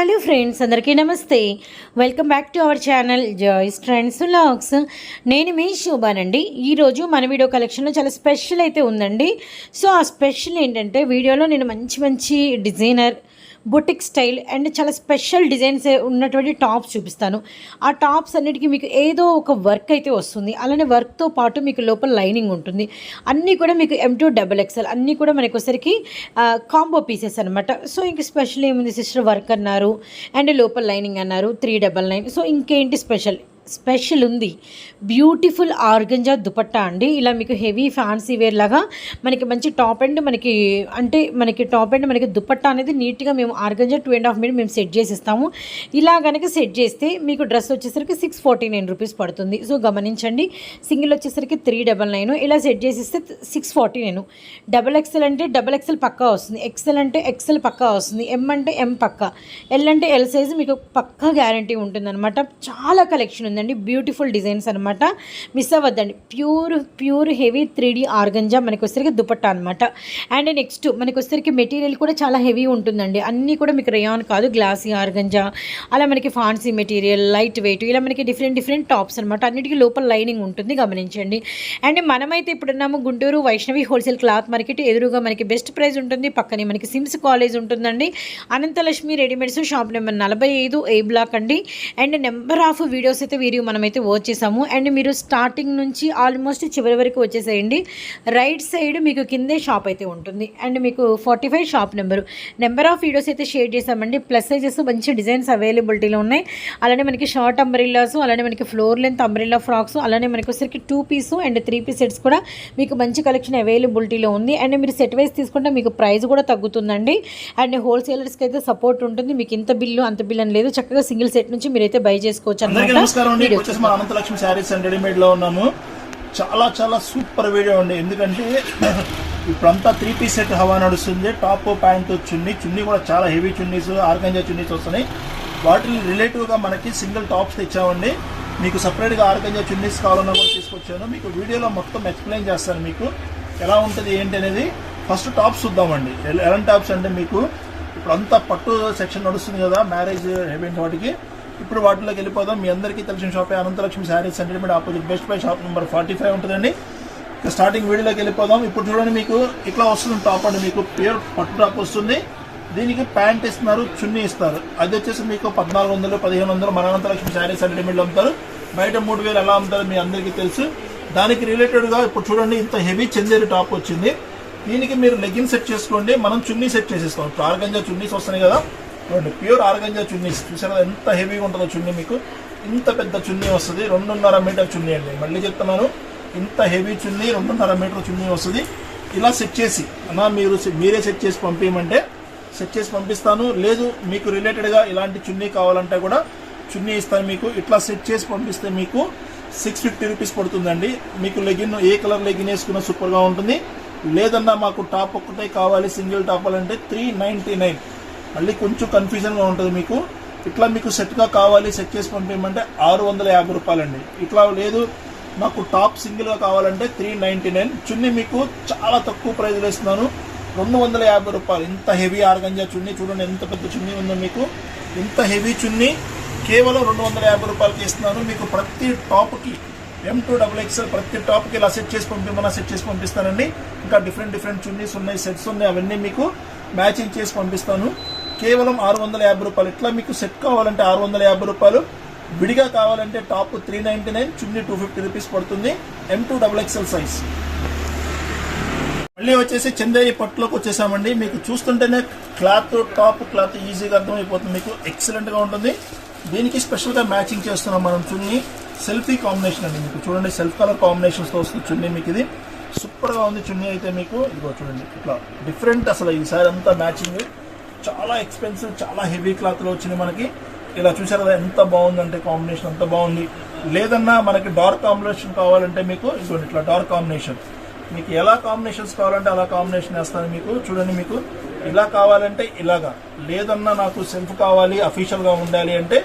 Hello friends అందరికీ నమస్తే. Welcome back to our channel Joy's trends vlogs నేను మీ శోభానండి. ఈరోజు మన వీడియో కలెక్షన్లో చాలా స్పెషల్ అయితే ఉందండి. సో ఆ స్పెషల్ ఏంటంటే వీడియోలో నేను మంచి మంచి డిజైనర్ బొటిక్ స్టైల్ అండ్ చాలా స్పెషల్ డిజైన్స్ ఉన్నటువంటి టాప్స్ చూపిస్తాను. ఆ టాప్స్ అన్నిటికీ మీకు ఏదో ఒక వర్క్ అయితే వస్తుంది. అలానే వర్క్తో పాటు మీకు లోపల లైనింగ్ ఉంటుంది. అన్నీ కూడా మీకు ఎం టూ డబల్ ఎక్స్ఎల్ అన్నీ కూడా మనకొసరికి కాంబో పీసెస్ అనమాట సో ఇంక స్పెషల్ ఏముంది? సిస్టర్ వర్క్ అన్నారు. అండ్ లోపల లైనింగ్ అన్నారు. త్రీ డబల్ నైన్ సో ఇంకేంటి స్పెషల్ స్పెషల్ ఉంది. బ్యూటిఫుల్ ఆర్గంజా దుపట్టా అండి. ఇలా మీకు హెవీ ఫ్యాన్సీ వేర్ లాగా మనకి మంచి టాప్ అండ్ మనకి అంటే మనకి టాప్ అండ్ మనకి దుపట్టా అనేది నీట్గా మేము organza two and half minute మేము సెట్ చేసి ఇస్తాము ఇలా కనుక సెట్ చేస్తే మీకు డ్రెస్ వచ్చేసరికి సిక్స్ ఫార్టీ నైన్ రూపీస్ పడుతుంది. సో గమనించండి సింగిల్ వచ్చేసరికి త్రీ డబల్ నైన్. ఇలా సెట్ చేసి ఇస్తే six forty nine. Double XL అంటే డబల్ ఎక్సెల్ పక్కా వస్తుంది. ఎక్సెల్ అంటే ఎక్సెల్ పక్కా వస్తుంది. ఎం అంటే ఎం పక్కా. ఎల్ అంటే ఎల్ సైజ్ మీకు పక్కా గ్యారంటీ ఉంటుందన్నమాట. చాలా కలెక్షన్ ఉంది. ఉందండి. బ్యూటిఫుల్ డిజైన్స్ అనమాట miss అవ్వద్దండి. Pure pure heavy three D organza మనకు వచ్చరికి దుపట్టా అనమాట అండ్ నెక్స్ట్ మనకి వచ్చరికి మెటీరియల్ కూడా చాలా హెవీ ఉంటుందండి. అన్నీ కూడా మీకు రేయాన్ కాదు గ్లాసీ ఆర్గంజా. అలా మనకి ఫాన్సీ మెటీరియల్ లైట్ వెయిట్ ఇలా మనకి డిఫరెంట్ డిఫరెంట్ టాప్స్ అనమాట అన్నిటికీ లోపల లైనింగ్ ఉంటుంది గమనించండి. అండ్ మనమైతే ఇప్పుడున్నాము Guntur Vaishnavi wholesale cloth market ఎదురుగా మనకి బెస్ట్ ప్రైస్ ఉంటుంది. పక్కనే మనకి సిమ్స్ కాలేజ్ ఉంటుందండి. అనంతలక్ష్మి రెడీమేడ్స్ షాప్ నెంబర్ నలభై ఐదు ఏ బ్లాక్ అండి. అండ్ నెంబర్ ఆఫ్ వీడియోస్ అయితే వీడియో మనమైతే వాచ్ చేసాము. అండ్ మీరు స్టార్టింగ్ నుంచి ఆల్మోస్ట్ చివరి వరకు వచ్చేసేయండి. రైట్ సైడ్ మీకు కిందే షాప్ అయితే ఉంటుంది. అండ్ మీకు forty five shop number number of videos అయితే షేర్ చేసామండి. ప్లస్ సైజెస్ మంచి డిజైన్స్ అవైలబిలిటీలో ఉన్నాయి. అలానే మనకి షార్ట్ అంబ్రిల్లాస్ అలానే మనకి ఫ్లోర్ లెంత్ అంబ్రిల్లా ఫ్రాక్స్ అలానే మనకి వచ్చరికి two piece and three piece sets కూడా మీకు మంచి కలెక్షన్ అవైలబిలిటీలో ఉంది. అండ్ మీరు సెట్ వైజ్ తీసుకుంటే మీకు ప్రైస్ కూడా తగ్గుతుందండి. అండ్ హోల్సేలర్స్కి అయితే సపోర్ట్ ఉంటుంది. మీకు ఇంత బిల్లు అంత బిల్లు అని లేదు. చక్కగా సింగిల్ సెట్ నుంచి మీరైతే బై చేసుకోవచ్చు నమస్కారం. అండి వచ్చేసి మన అనంతలక్ష్మి శారీస్ అండ్ రెడీమేడ్లో ఉన్నాము. చాలా చాలా సూపర్ వీడియో అండి ఎందుకంటే ఇప్పుడంతా త్రీ పీస్ సెట్ హవా నడుస్తుంది. టాప్ ప్యాంట్ చున్నీ. చున్నీ కూడా చాలా హెవీ చున్నీస్ ఆర్గంజా చున్నీస్ వస్తున్నాయి. వాటి రిలేటివ్గా మనకి సింగిల్ టాప్స్ తెచ్చామండి. మీకు సపరేట్గా ఆర్గంజా చున్నీస్ కావాలన్నా కూడా తీసుకొచ్చాను. మీకు వీడియోలో మొత్తం ఎక్స్ప్లెయిన్ చేస్తాను మీకు. ఎలా ఉంటుంది ఏంటి అనేది. ఫస్ట్ టాప్స్ చూద్దామండి. ఎల- ఎలాంటి టాప్స్ అంటే మీకు ఇప్పుడు అంతా పట్టు సెక్షన్ నడుస్తుంది కదా. మ్యారేజ్ ఈవెంట్ వాటికి. ఇప్పుడు వాటిలోకి వెళ్ళిపోదాం. మీ అందరికీ తెలిసిన షాపే Ananthalakshmi sarees sentiment opposite best buy shop number forty five ఉంటుందండి. ఇక స్టార్టింగ్ వీడియోలోకి వెళ్ళిపోదాం. ఇప్పుడు చూడండి మీకు ఇట్లా వస్తుంది టాప్ అండి మీకు. ప్యూర్ పట్టు టాప్ వస్తుంది. దీనికి ప్యాంట్ ఇస్తున్నారు చున్నీ ఇస్తారు. అది వచ్చేసి మీకు పద్నాలుగు వందలు పదిహేను వందలు మన అనంతలక్ష్మి శారీస్ సెంటిమెంట్లు అమ్ముతారు. బయట మూడు వేలు ఎలా అమ్ముతారు మీ అందరికీ తెలుసు. దానికి రిలేటెడ్గా ఇప్పుడు చూడండి ఇంత హెవీ చందేరి టాప్ వచ్చింది. దీనికి మీరు లెగ్గిన్ సెట్ చేసుకోండి. మనం చున్నీ సెట్ చేసేస్తాం. ఇప్పుడు చున్నీస్ వస్తున్నాయి కదా. రెండు ప్యూర్ ఆర్గంజా చున్నీస్. చూసారా? ఎంత హెవీగా ఉంటుందో చున్నీ మీకు. ఇంత పెద్ద చున్నీ వస్తుంది. రెండున్నర మీటర్ చున్నీ అండి. మళ్ళీ చెప్తున్నాను. ఇంత హెవీ చున్నీ రెండున్నర మీటర్ చున్నీ వస్తుంది. ఇలా సెట్ చేసి అన్నా మీరు మీరే సెట్ చేసి పంపించమంటే సెట్ చేసి పంపిస్తాను. లేదు మీకు రిలేటెడ్గా ఇలాంటి చున్నీ కావాలంటే కూడా చున్నీ ఇస్తాను మీకు. ఇట్లా సెట్ చేసి పంపిస్తే మీకు సిక్స్ ఫిఫ్టీ రూపీస్ పడుతుందండి. మీకు లెగిన్ ఏ కలర్ లెగిన్ వేసుకున్నా సూపర్గా ఉంటుంది. లేదన్నా మాకు టాప్ ఒక్కటే కావాలి సింగిల్ టాప్ అంటే త్రీ నైంటీ నైన్. మళ్ళీ కొంచెం కన్ఫ్యూజన్గా ఉంటుంది మీకు. ఇట్లా మీకు సెట్గా కావాలి సెట్ చేసి పంపించమంటే ఆరు వందల యాభై రూపాయలండి. ఇట్లా లేదు మాకు టాప్ సింగిల్గా కావాలంటే త్రీ నైంటీ నైన్ చున్నీ మీకు చాలా తక్కువ ప్రైజ్లో ఇస్తున్నాను. రెండు వందల యాభై రూపాయలు. ఇంత హెవీ ఆర్గంజా చున్నీ చూడండి ఎంత పెద్ద చున్నీ ఉందో మీకు. ఇంత హెవీ చున్నీ కేవలం రెండు వందల యాభై రూపాయలకి ఇస్తున్నాను. మీకు ప్రతి టాప్కి ఎం టూ డబుల్ ఎక్స్ఎల్ ప్రతి టాప్కి ఇలా సెట్ చేసి పంపిమన్నా సెట్ చేసి పంపిస్తానండి. ఇంకా డిఫరెంట్ డిఫరెంట్ చున్నీస్ ఉన్నాయి సెట్స్ ఉన్నాయి అవన్నీ మీకు మ్యాచింగ్ చేసి పంపిస్తాను. కేవలం ఆరు వందల యాభై రూపాయలు. ఇట్లా మీకు సెట్ కావాలంటే ఆరు వందల యాభై రూపాయలు. విడిగా కావాలంటే top three ninety nine chunni two fifty rupees పడుతుంది. M two double XL size మళ్ళీ వచ్చేసి చందేరి పట్టులోకి వచ్చేసామండి. మీకు చూస్తుంటేనే క్లాత్ టాప్ క్లాత్ ఈజీగా అర్థమైపోతుంది. మీకు ఎక్సలెంట్గా ఉంటుంది. దీనికి స్పెషల్గా మ్యాచింగ్ చేస్తున్నాం మనం చున్నీ. సెల్ఫీ కాంబినేషన్ అండి మీకు. చూడండి సెల్ఫ్ కలర్ కాంబినేషన్స్తో వస్తుంది చున్నీ మీకు ఇది. సూపర్గా ఉంది చున్నీ అయితే మీకు. ఇదిగో చూడండి ఇట్లా డిఫరెంట్ అసలు ఈసారి అంతా మ్యాచింగ్. చాలా ఎక్స్పెన్సివ్ చాలా హెవీ క్లాత్లో వచ్చింది మనకి. ఇలా చూసారు కదా ఎంత బాగుందంటే కాంబినేషన్ అంత బాగుంది. లేదన్నా మనకి డార్క్ కాంబినేషన్ కావాలంటే మీకు ఇదిగోండి ఇట్లా డార్క్ కాంబినేషన్ మీకు ఎలా కాంబినేషన్స్ కావాలంటే అలా కాంబినేషన్ వేస్తాను మీకు. చూడండి మీకు ఇలా కావాలంటే ఇలాగా. లేదన్నా నాకు సెల్ఫ్ కావాలి అఫీషియల్గా ఉండాలి అంటే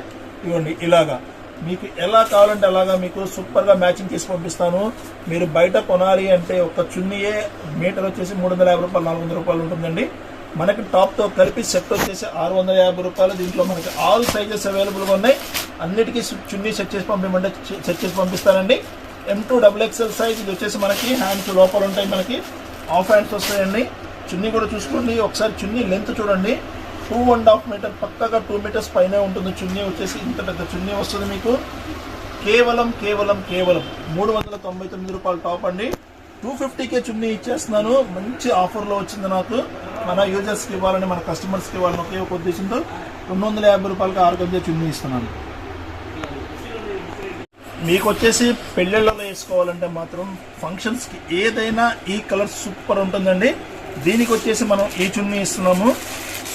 ఇవ్వండి ఇలాగా. మీకు ఎలా కావాలంటే అలాగా మీకు సూపర్గా మ్యాచింగ్ చేసి పంపిస్తాను. మీరు బయట కొనాలి అంటే ఒక చున్నీయే మీటర్ వచ్చేసి మూడు వందల యాభై రూపాయలు నాలుగు వందల రూపాయలు ఉంటుందండి. మనకి టాప్తో కలిపి సెట్ వచ్చేసి ఆరు వందల యాభై రూపాయలు. దీంట్లో మనకి ఆల్ సైజెస్ అవైలబుల్గా ఉన్నాయి. అన్నిటికీ చున్నీ సెట్ చేసి పంపించమంటే సెట్ చేసి పంపిస్తానండి. M two double XL size ఇది వచ్చేసి మనకి హ్యాండ్స్ లోపల ఉంటాయి మనకి. హాఫ్ హ్యాండ్స్ వస్తాయండి. చున్నీ కూడా చూసుకోండి. ఒకసారి చున్నీ లెంత్ చూడండి. టూ అండ్ హాఫ్ మీటర్ పక్కగా టూ మీటర్స్ పైనే ఉంటుంది చున్నీ. వచ్చేసి ఇంత పెద్ద చున్నీ వస్తుంది మీకు. కేవలం కేవలం కేవలం మూడు వందల తొంభై తొమ్మిది రూపాయలు టాప్ అండి. టూ ఫిఫ్టీకే చున్నీ ఇచ్చేస్తున్నాను. మంచి ఆఫర్లో వచ్చింది నాకు. మన యూజర్స్కి ఇవ్వాలని మన కస్టమర్స్కి ఇవ్వాలని ఒకే ఒక ఉద్దేశంతో రెండు వందల యాభై రూపాయలకి ఆరు చున్నీ ఇస్తున్నాను. మీకు వచ్చేసి పెళ్ళిళ్ళలో వేసుకోవాలంటే మాత్రం ఫంక్షన్స్కి ఏదైనా ఈ కలర్ సూపర్ ఉంటుందండి. దీనికి వచ్చేసి మనం ఈ చున్నీ ఇస్తున్నాము.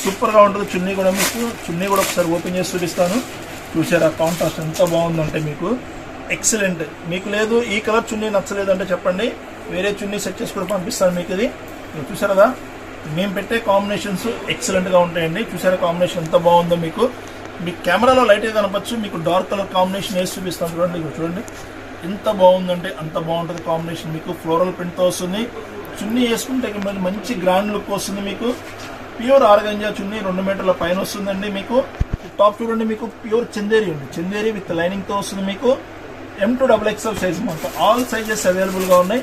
సూపర్గా ఉంటుంది చున్నీ కూడా మీకు. చున్నీ కూడా ఒకసారి ఓపెన్ చేసి చూపిస్తాను. చూసారా కాంట్రాస్ట్ ఎంత బాగుందంటే మీకు. ఎక్సలెంట్. మీకు లేదు ఈ కలర్ చున్నీ నచ్చలేదు అంటే చెప్పండి. వేరే చున్నీ సెట్ చేసి కూడా పంపిస్తాను మీకు ఇది మీరు కదా మేము పెట్టే కాంబినేషన్స్ ఎక్సలెంట్గా ఉంటాయండి. చూసారా కాంబినేషన్ ఎంత బాగుందో మీకు? మీ కెమెరాలో లైట్గా కనపచ్చు మీకు డార్క్ కలర్ కాంబినేషన్ వేసి చూపిస్తాను చూడండి ఇక్కడ చూడండి. ఎంత బాగుందంటే అంత బాగుంటుంది కాంబినేషన్ మీకు. ఫ్లోరల్ ప్రింట్తో వస్తుంది. చున్నీ వేసుకుంటే మరి మంచి గ్రాండ్ లుక్ వస్తుంది మీకు. ప్యూర్ ఆర్గంజా చున్నీ రెండు మీటర్ల పైన వస్తుందండి మీకు. టాప్ చూడండి మీకు ప్యూర్ చందేరి ఉంది చందేరి విత్ లైనింగ్తో వస్తుంది మీకు. M two double XL size మొత్తం ఆల్ సైజెస్ అవైలబుల్గా ఉన్నాయి.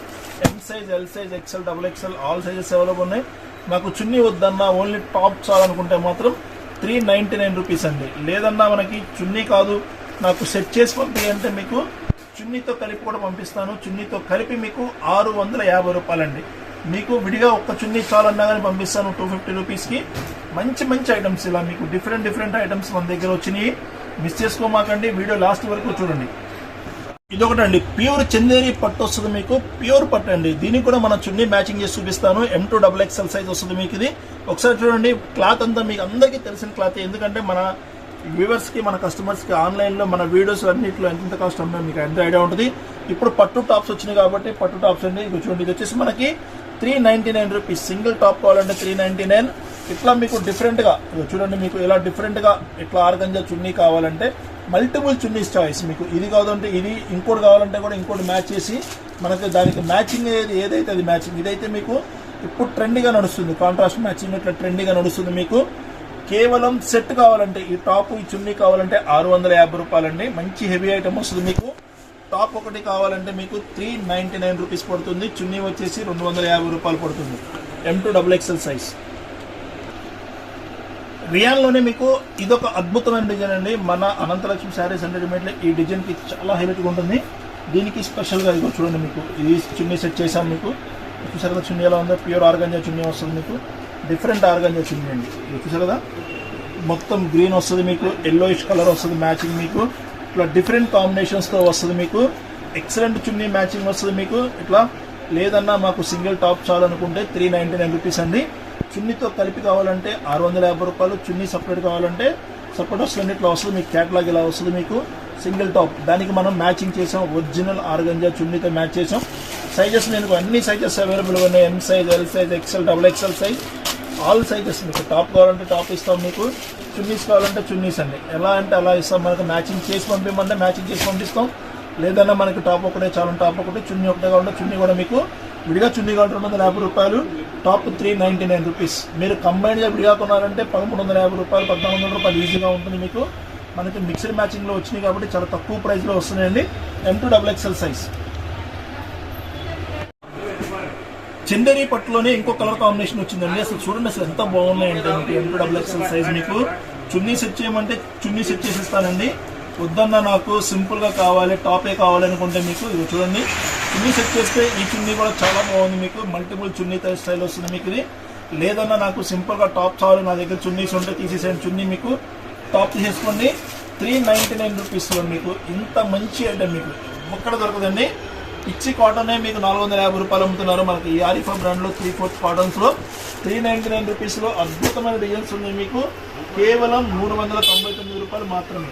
Size L size XL double XL all sizes available ఉన్నాయి. మాకు చున్నీ వద్దన్నా ఓన్లీ టాప్ చాలనుకుంటే మాత్రం త్రీ నైంటీ నైన్ రూపీస్ అండి. లేదన్నా మనకి చున్నీ కాదు. నాకు సెట్ చేసి పంపించంటే మీకు చున్నీతో కలిపి కూడా పంపిస్తాను. చున్నీతో కలిపి మీకు ఆరు వందల యాభై రూపాయలండి. మీకు విడిగా ఒక్క చున్నీ చాలన్నా కానీ పంపిస్తాను టూ ఫిఫ్టీ రూపీస్కి మంచి మంచి ఐటమ్స్ ఇలా మీకు డిఫరెంట్ డిఫరెంట్ ఐటమ్స్ మన దగ్గర వచ్చినాయి. మిస్ చేసుకోమాకండి. వీడియో లాస్ట్ వరకు చూడండి. ఇదొకటండి. ప్యూర్ చందేరి పట్టు వస్తుంది మీకు. ప్యూర్ పట్టు అండి. దీనికి కూడా మనం చున్నీ మ్యాచింగ్ చేసి చూపిస్తాను. M two double XL size వస్తుంది మీకు ఇది. ఒకసారి చూడండి. క్లాత్ అంతా మీకు అందరికీ తెలిసిన క్లాత్. ఎందుకంటే మన వ్యూవర్స్కి మన కస్టమర్స్కి ఆన్లైన్లో మన వీడియోస్ అన్నింటిలో ఎంత కాస్ట్ ఉందో మీకు ఎంత ఐడియా ఉంటుంది. ఇప్పుడు పట్టు టాప్స్ వచ్చినాయి కాబట్టి పట్టు టాప్స్ అండి. ఇది చూడండి. ఇది వచ్చేసి మనకి three ninety nine rupees single top కావాలంటే త్రీ నైంటీ నైన్ ఇట్లా మీకు డిఫరెంట్గా చూడండి మీకు ఇలా డిఫరెంట్గా ఇట్లా ఆర్గంజా చున్నీ కావాలంటే మల్టిపుల్ చున్నీస్ చాయిస్ మీకు ఇది కాదంటే ఇది ఇంకోటి కావాలంటే కూడా ఇంకోటి మ్యాచ్ చేసి మనకి దానికి మ్యాచింగ్ ఏది ఏదైతే అది మ్యాచింగ్ ఇదైతే మీకు ఇప్పుడు ట్రెండ్గా నడుస్తుంది. కాంట్రాస్ట్ మ్యాచింగ్ ఇట్లా ట్రెండ్గా నడుస్తుంది మీకు. కేవలం సెట్ కావాలంటే ఈ టాప్ ఈ చున్నీ కావాలంటే ఆరు వందల యాభై రూపాయలండి. మంచి హెవీ ఐటమ్ వస్తుంది మీకు. టాప్ ఒకటి కావాలంటే మీకు త్రీ నైంటీ నైన్ రూపీస్ పడుతుంది. చున్నీ వచ్చేసి రెండు వందల యాభై రూపాయలు పడుతుంది. M two double XL size రియాల్లోనే మీకు ఇదొక అద్భుతమైన డిజైన్ అండి. మన అనంతలక్ష్మి శారీస్ అండ్ రెడీమేడ్లో ఈ డిజైన్కి చాలా హైలైట్గా ఉంటుంది. దీనికి స్పెషల్గా ఇదిగో చూడండి మీకు. ఇది చున్నీ సెట్ చేసాం మీకు. చూసారు కదా చున్నీ ఎలా ఉందో? ప్యూర్ ఆర్గంజా చున్నీ వస్తుంది మీకు. డిఫరెంట్ ఆర్గంజా చున్నీ అండి. ఇది చూసారు కదా? మొత్తం గ్రీన్ వస్తుంది మీకు. ఎల్లోయిష్ కలర్ వస్తుంది మ్యాచింగ్ మీకు. ఇట్లా డిఫరెంట్ కాంబినేషన్స్తో వస్తుంది మీకు. ఎక్సలెంట్ చున్నీ మ్యాచింగ్ వస్తుంది మీకు. ఇట్లా లేదన్నా మాకు సింగిల్ టాప్ చాలనుకుంటే త్రీ నైంటీ నైన్ రూపీస్ అండి. చున్నీతో కలిపి కావాలంటే ఆరు వందల యాభై రూపాయలు చున్నీ సపరేట్ కావాలంటే సపరేట్ వస్తుంది ఇట్లా వస్తుంది మీకు క్యాటలాగ్ ఇలా వస్తుంది మీకు? సింగిల్ టాప్ దానికి మనం మ్యాచింగ్ చేసాం. ఒరిజినల్ ఆర్గంజా చున్నీతో మ్యాచ్ చేసాం. సైజెస్ నేను అన్ని సైజెస్ అవైలబుల్గా ఉన్నాయి. M size L size XL double XL size all sizes మీకు. టాప్ కావాలంటే టాప్ ఇస్తాం మీకు. చున్నీస్ కావాలంటే చున్నీస్ అండి. ఎలా అంటే అలా ఇస్తాం. మనకు మ్యాచింగ్ చేసి పంపిమంటే మ్యాచింగ్ చేసి పంపిస్తాం. లేదన్నా మనకి టాప్ ఒకటే చాలా టాప్ ఒకటి చున్నీ ఒకటే కావాలంటే చున్నీ కూడా మీకు విడిగా చున్నీ రెండు వందల యాభై రూపాయలు top three ninety nine rupees. మీరు కంబైన్డ్గా విడిగా కొన్నారంటే పదమూడు వందల యాభై రూపాయలు పద్నాలుగు వందల రూపాయలు ఈజీగా ఉంటుంది మీకు. మనకి మిక్సర్ మ్యాచింగ్లో వచ్చినాయి కాబట్టి చాలా తక్కువ ప్రైస్లో వస్తున్నాయండి. M two double XL size Chanderi పట్టులోనే ఇంకో కలర్ కాంబినేషన్ వచ్చిందండి. అసలు చూడండి అసలు ఎంత బాగున్నాయంటే మీకు M two double XL size మీకు. చున్నీ సెట్ చేయమంటే చున్నీ సెట్ చేసి ఇస్తానండి వద్దన్న నాకు సింపుల్గా కావాలి టాపే కావాలి అనుకుంటే మీకు ఇది చూడండి. చున్నీ సెట్ చేస్తే ఈ చున్నీ కూడా చాలా బాగుంది మీకు. మల్టిపుల్ చున్నీ స్టైల్ వస్తుంది మీకు ఇది. లేదన్నా నాకు సింపుల్గా టాప్ చాలు. నా దగ్గర చున్నీస్ ఉంటే తీసేసాను చున్నీ మీకు టాప్ తీసేసుకోండి. త్రీ నైంటీ నైన్ రూపీస్లో మీకు ఇంత మంచి ఐటమ్ మీకు. ఒక్కడ దొరకదండి. పిచ్చి కాటనే మీకు నాలుగు వందల యాభై రూపాయలు అమ్ముతున్నారు మనకి ఈ ఆరిఫా బ్రాండ్లో త్రీ ఫోర్త్ కాటన్స్లో త్రీ నైంటీ నైన్ రూపీస్లో అద్భుతమైన డిజైన్స్ ఉన్నాయి మీకు. కేవలం మూడు వందల తొంభై తొమ్మిది రూపాయలు మాత్రమే.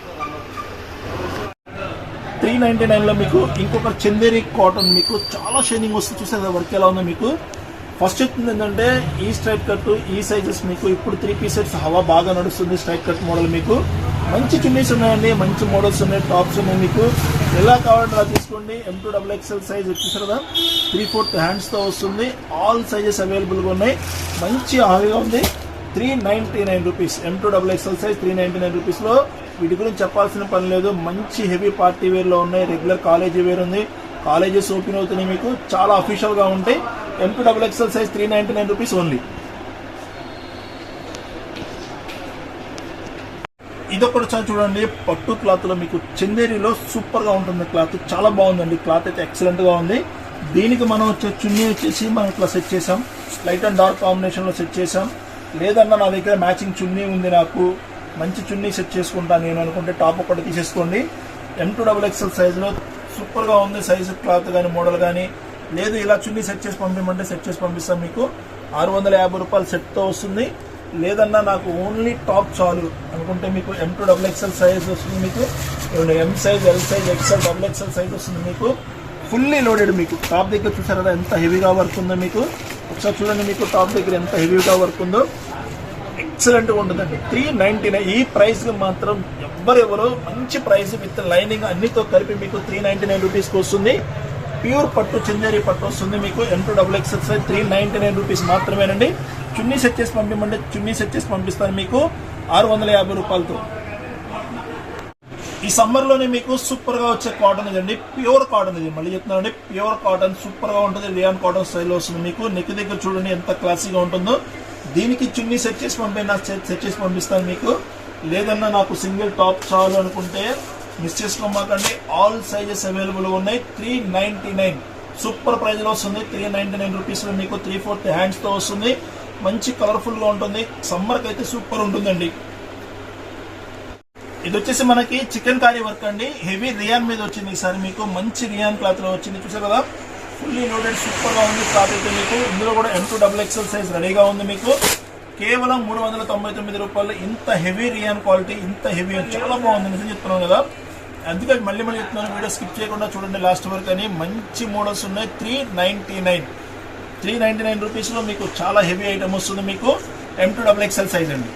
త్రీ నైంటీ నైన్లో మీకు ఇంకొక చందేరి కాటన్ మీకు చాలా షైనింగ్ వస్తుంది. చూసేది వర్క్ ఎలా ఉందో మీకు. ఫస్ట్ చెప్తుంది ఏంటంటే ఈ స్ట్రైట్ కట్ ఈ సైజెస్ మీకు ఇప్పుడు త్రీ పీసెస్ హవా బాగా నడుస్తుంది స్ట్రైట్ కట్ మోడల్ మీకు. మంచి చున్నీస్ ఉన్నాయండి మంచి మోడల్స్ ఉన్నాయి టాప్స్ ఉన్నాయి మీకు. ఎలా కావాలంటే అలా తీసుకోండి M two double XL size వచ్చేసారు కదా త్రీ ఫోర్త్ హ్యాండ్స్తో వస్తుంది. ఆల్ సైజెస్ అవైలబుల్గా ఉన్నాయి. మంచి హాయిగా ఉంది. Three ninety nine rupees M two double XL size three ninety nine రూపీస్లో వీటి గురించి చెప్పాల్సిన పని లేదు. మంచి హెవీ పార్టీ వేర్లో ఉన్నాయి. రెగ్యులర్ కాలేజీ వేర్ ఉంది. కాలేజెస్ ఓపెన్ అవుతున్నాయి మీకు. చాలా అఫీషియల్గా ఉంటాయి. MP double XL size three ninety nine rupees only ఇదొకటి సార్ చూడండి. పట్టు క్లాత్లో మీకు చందేరిలో సూపర్గా ఉంటుంది క్లాత్. చాలా బాగుందండి. క్లాత్ అయితే ఎక్సలెంట్గా ఉంది. దీనికి మనం వచ్చే చున్నీ వచ్చేసి మనం ఇట్లా సెట్ చేసాం. లైట్ అండ్ డార్క్ కాంబినేషన్లో సెట్ చేసాం. లేదన్నా నా దగ్గర మ్యాచింగ్ చున్నీ ఉంది నాకు. మంచి చున్నీ సెట్ చేసుకుంటాను నేను అనుకుంటే టాప్ ఒకటి తీసేసుకోండి. ఎం టూ డబుల్ ఎక్స్ఎల్ సైజులో సూపర్గా ఉంది సైజు క్లాత్ కానీ మోడల్ కానీ లేదు ఇలా చున్నీ సెట్ చేసి పంపించమంటే సెట్ చేసి పంపిస్తాం మీకు. ఆరు వందల యాభై రూపాయలు సెట్తో వస్తుంది. లేదన్నా నాకు ఓన్లీ టాప్ చాలు అనుకుంటే మీకు M two double XL size వస్తుంది మీకు. M size L size XL double XL size వస్తుంది మీకు. ఫుల్లీ లోడెడ్ మీకు. టాప్ దగ్గర చూసారు కదా ఎంత హెవీగా వర్క్ ఉందో మీకు. ఒకసారి చూడండి మీకు టాప్ దగ్గర ఎంత హెవీగా వర్క్ ఉందో. ఎక్సలెంట్ ఉంటుందండి. త్రీ నైన్టీ నైన్ ఈ ప్రైస్కి మాత్రం ఎవ్వరెవరో మంచి ప్రైస్ విత్ లైనింగ్ అన్నితో కలిపి మీకు త్రీ నైన్టీ నైన్ రూపీస్కి వస్తుంది. ప్యూర్ పట్టు చందేరి పట్టు వస్తుంది మీకు. M two double X size three ninety nine rupees మాత్రమేనండి. చున్నీ సెట్ చేసి పంపించమంటే చున్నీ సెట్ చేసి పంపిస్తాను మీకు. ఆరు వందల యాభై రూపాయలతో. ఈ సమ్మర్లోనే మీకు సూపర్గా వచ్చే కాటన్ ఇదండి. ప్యూర్ కాటన్ ఇది. మళ్ళీ చెప్తున్నానండి ప్యూర్ కాటన్ సూపర్గా ఉంటుంది. రియాన్ కాటన్ స్టైల్లో వస్తుంది మీకు. నెక్ దగ్గర చూడండి ఎంత క్లాసీగా ఉంటుందో. దీనికి చున్నీ సెట్ చేసి పంపిన సెట్ చేసి పంపిస్తాను మీకు. లేదన్నా నాకు సింగిల్ టాప్ చాలు అనుకుంటే మిస్ చేసుకోమాకండి. ఆల్ సైజెస్ అవైలబుల్ ఉన్నాయి. త్రీ నైన్టీ నైన్ సూపర్ ప్రైజ్లో వస్తుంది. త్రీ నైన్టీ నైన్ రూపీస్లో మీకు త్రీ ఫోర్త్ హ్యాండ్స్తో వస్తుంది. మంచి కలర్ఫుల్గా ఉంటుంది. సమ్మర్కి అయితే సూపర్ ఉంటుందండి. ఇది వచ్చేసి మనకి చికెన్ కారీ వర్క్ అండి. హెవీ రియాన్ మీద వచ్చింది ఈసారి మీకు. మంచి రియాన్ క్లాత్లో వచ్చింది. చూసారు కదా? ఫుల్లీ లోడెడ్ సూపర్గా ఉంది స్టార్ట్ అయితే మీకు. ఇందులో కూడా M two double XL size రెడీగా ఉంది మీకు. కేవలం మూడు వందల తొంభై తొమ్మిది రూపాయలు. ఇంత హెవీ రియాన్ క్వాలిటీ ఇంత హెవీ చాలా బాగుంది. నిజం చెప్తున్నాను కదా. అందుకే మళ్ళీ మళ్ళీ చెప్తున్నాను. వీడియో స్కిప్ చేయకుండా చూడండి లాస్ట్ వరకు అని. మంచి మోడల్స్ ఉన్నాయి. Three ninety nine three ninety nine రూపీస్లో మీకు చాలా హెవీ ఐటమ్ వస్తుంది మీకు. M two double XL size అండి.